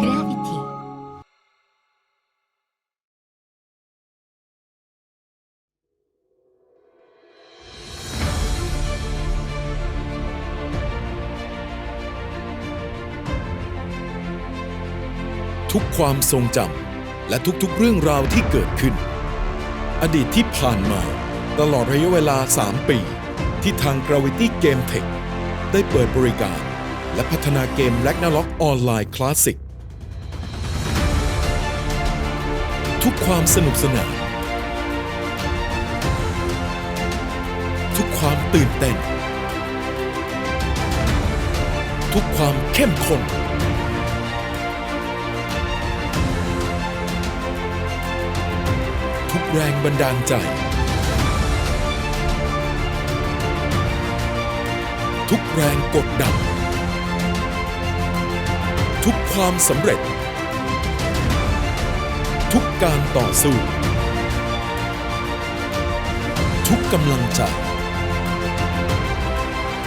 Gravity ทุกความทรงจำและทุกๆเรื่องราวที่เกิดขึ้น อดีตที่ผ่านมา ตลอดระยะเวลา 3 ปี ที่ทาง Gravity Game Tech ได้เปิดบริการ และพัฒนาเกม Ragnarok Online Classic ทุกความสนุกสนาน ทุกความตื่นเต้น ทุกความเข้มข้นทุกแรงบันดาลใจทุกแรงกดดัน ความสำเร็จ ทุกการต่อสู้ ทุกกำลังใจ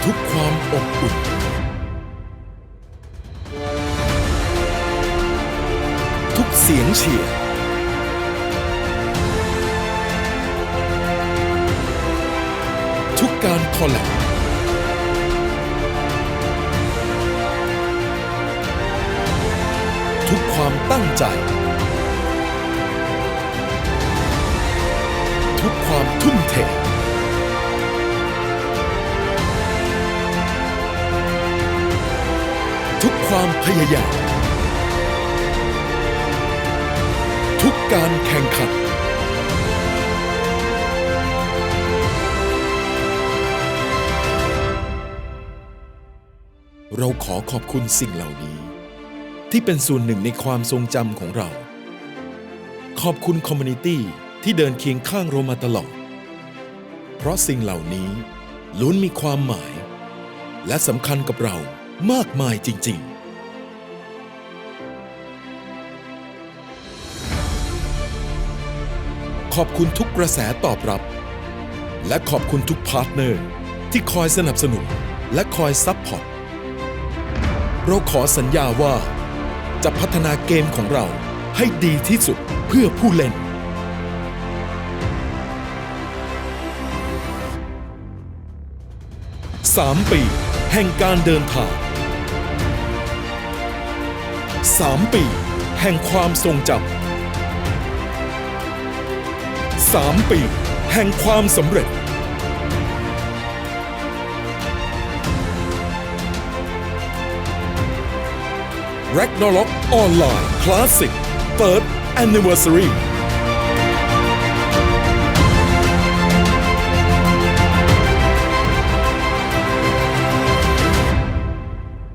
ทุกความอบอุ่นทุกเสียงเชียร์ทุกการคอลแลบ ทุกความตั้งใจ ทุกความทุ่มเท ทุกความพยายาม ทุกการแข่งขันเราขอขอบคุณสิ่งเหล่านี้ ที่เป็นส่วนหนึ่งในความทรงจำของเรา ขอบคุณคอมมูนิตี้ที่เดินเคียงข้างเรามาตลอด เพราะสิ่งเหล่านี้ล้วนมีความหมาย และสำคัญกับเรามากมายจริง ๆขอบคุณทุกกระแสตอบรับ และขอบคุณทุกพาร์ทเนอร์ ที่คอยสนับสนุนและคอยซัพพอร์ตเราขอสัญญาว่า จะพัฒนาเกมของเราให้ดีที่สุดเพื่อผู้เล่น 3 ปี แห่งการเดินทาง 3 ปี แห่งความทรงจำ3ปี แห่งความสำเร็จ Ragnarok Online Classic Third Anniversary